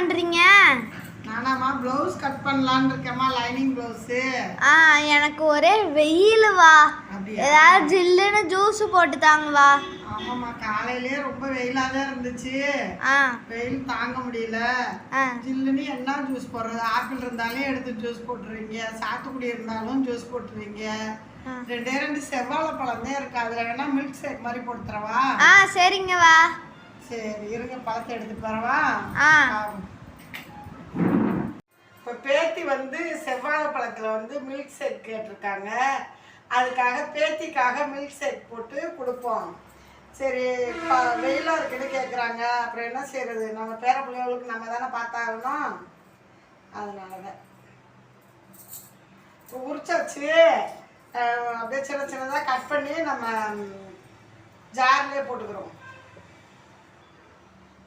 பண்றீங்க? நானாம்மா blouse cut பண்ணலான்னு இருக்கேம்மா லைனிங் ப்ளவுஸு ஆ எனக்கு ஒரே வெயில் வா. ஏதாவது ஜில்லுன்னு ஜூஸ் போட்டு தாங்க வா ஆமாம்மா காலையிலே ரொம்ப வெயிலாக தான் இருந்துச்சு. ஆ. வெயில் தாங்க முடியல. ஜில்லுன்னு என்ன ஜூஸ் போடுறது? ஆப்பிள் இருந்தாலும் எடுத்து ஜூஸ் போட்டுருவீங்க. சாத்துக்குடி இருந்தாலும் ஜூஸ் போட்டுருவீங்க. ரெண்டே ரெண்டு செவ்வாழை பழம் தான் இருக்கு. அதில் வேணா மில்க் ஷேக் மாதிரி போட்டு தரவா ஆ சரிங்க வா. சரி இருங்க பழத்தை எடுத்துட்டு வரவா? இப்போ பேத்தி வந்து செவ்வாழை பழத்தில் வந்து மில்க் ஷேக் கேட்டிருக்காங்க. அதுக்காக பேத்திக்காக மில்க் ஷேக் போட்டு கொடுப்போம். சரி இப்போ வெயிலாக இருக்குன்னு கேட்குறாங்க அப்புறம் என்ன செய்யறது நம்ம பேர பிள்ளைகளுக்கு நம்ம தானே பார்த்தாகணும். அதனால தான் உரிச்சாச்சு. அப்படியே சின்ன சின்னதாக கட் பண்ணி நம்ம ஜார்லேயே போட்டுக்கிறோம்.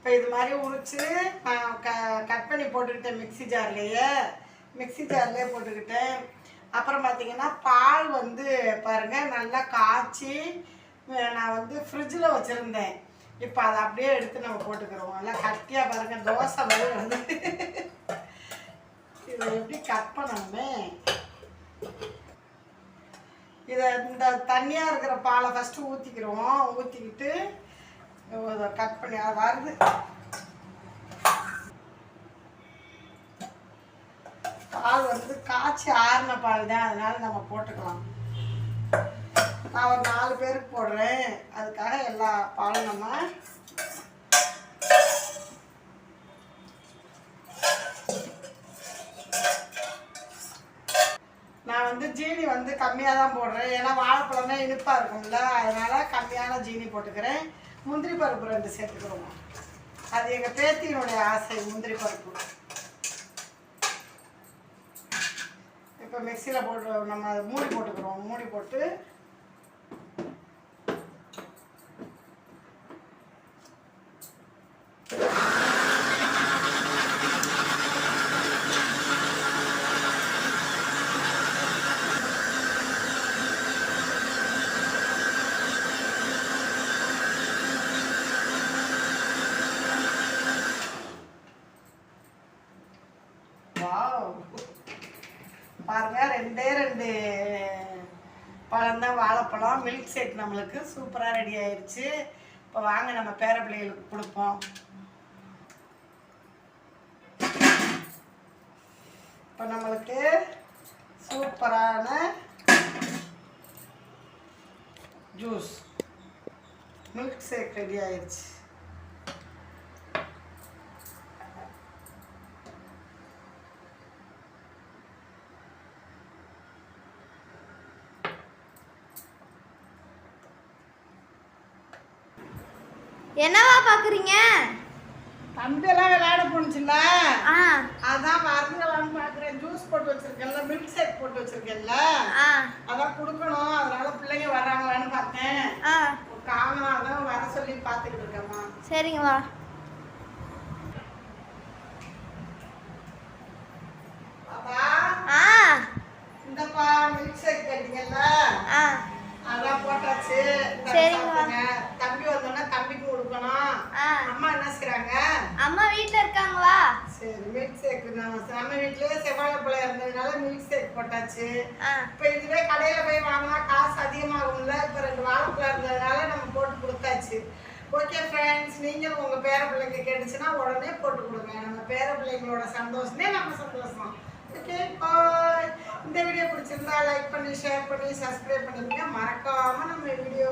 இப்போ இது மாதிரி உரிச்சு நான் க கட் பண்ணி போட்டுக்கிட்டேன் மிக்ஸி ஜார்லேயே. மிக்ஸி ஜார்லேயே போட்டுக்கிட்டேன். அப்புறம் பார்த்தீங்கன்னா பால் வந்து பாருங்கள் நல்லா காய்ச்சி நான் வந்து ஃப்ரிட்ஜில் வச்சுருந்தேன். இப்போ அதை அப்படியே எடுத்து நம்ம போட்டுக்கிறோம். நல்லா கட்டியாக பாருங்கள் தோசை மாதிரி வந்து இதை எப்படி கட் பண்ணணுமே? இதை இந்த தண்ணியாக இருக்கிற பாலை ஃபஸ்ட்டு ஊற்றிக்கிறோம் ஊற்றிக்கிட்டு கட் பண்ணி வருது. பால் வந்து காய்ச்சி ஆறின பால் தான் அதனால நம்ம போட்டுக்கலாம். நான் ஒரு நாலு பேருக்கு போடுறேன். அதுக்காக எல்லா பாலும் நம்ம நான் வந்து ஜீனி வந்து கம்மியாக தான் போடுறேன். ஏன்னா வாழைப்பழம் இனிப்பாக இருக்கும்ல. அதனால கம்மியான ஜீனி போட்டுக்கிறேன். முந்திரி பருப்பு ரெண்டு சேர்த்துக்கிறோம். அது எங்கள் பேத்தியினுடைய ஆசை முந்திரி பருப்பு. இப்போ மிக்சியில் போட்டு நம்ம அதை மூடி போட்டுக்கிறோம். மூடி போட்டு பாருங்கள் பாருங்க ரெண்டே ரெண்டு பழம் தான் வாழைப்பழம். மில்க் ஷேக் நம்மளுக்கு சூப்பராக ரெடி ஆயிடுச்சு இப்போ வாங்க நம்ம பேர பிள்ளைகளுக்கு கொடுப்போம். இப்போ நம்மளுக்கு சூப்பரான ஜூஸ் மில்க் ஷேக் ரெடி ஆயிடுச்சு என்னவா பாக்குறீங்க? தம்பியெல்லாம் விளையாட போணுச்சுல்ல? ஆ. அதான் வரலான்னு பார்க்குறேன் ஜூஸ் போட்டு வச்சிருக்கேன்ல மில்க் ஷேக் போட்டு வச்சிருக்கேன்ல. ஆ. அதான் கொடுக்கணும். அதனால பிள்ளைங்க வர்றாங்களான்னு பார்த்தேன். ஆ. காணும் அதான் வர சொல்லி பார்த்துக்கிட்டு இருக்கேம்மா. சரிங்க வா பாப்பா ஆ இந்தப்பா மில்க் ஷேக் கேட்டீங்கல்ல ஆ அதான் போட்டாச்சு இந்தா சரிங்கம்மா. சாப்பிடுங்க. தம்பி வந்தோடனே தம்பிக்கு கொடுக்கணும் ஆ அம்மா என்ன செய்றாங்க அம்மா வீட்ல இருக்காங்களா? சரி மில்க் ஷேக் நம்ம வீட்லயே செவ்வாழைப்பழம் இருந்ததுனால மில்க் ஷேக் போட்டாச்சு. இப்போ இதுவே கடையில் போய் வாங்கினா காசு அதிகமாகும்ல. இப்போ ரெண்டு வாழைப்பழம் இருந்ததுனால நம்ம போட்டு கொடுத்தாச்சு. ஓகே ஃப்ரெண்ட்ஸ் நீங்களும் உங்கள் பேர பிள்ளைங்க கேட்டுச்சுன்னா உடனே போட்டு கொடுங்க. நம்ம பேர பிள்ளைங்களோட சந்தோஷமே நம்ம சந்தோஷம். ஓகே பாய் இந்த வீடியோ பிடிச்சிருந்தா லைக் பண்ணி ஷேர் பண்ணி சப்ஸ்கிரைப் பண்ணிக்கங்க. மறக்காமல் நம்ம வீடியோ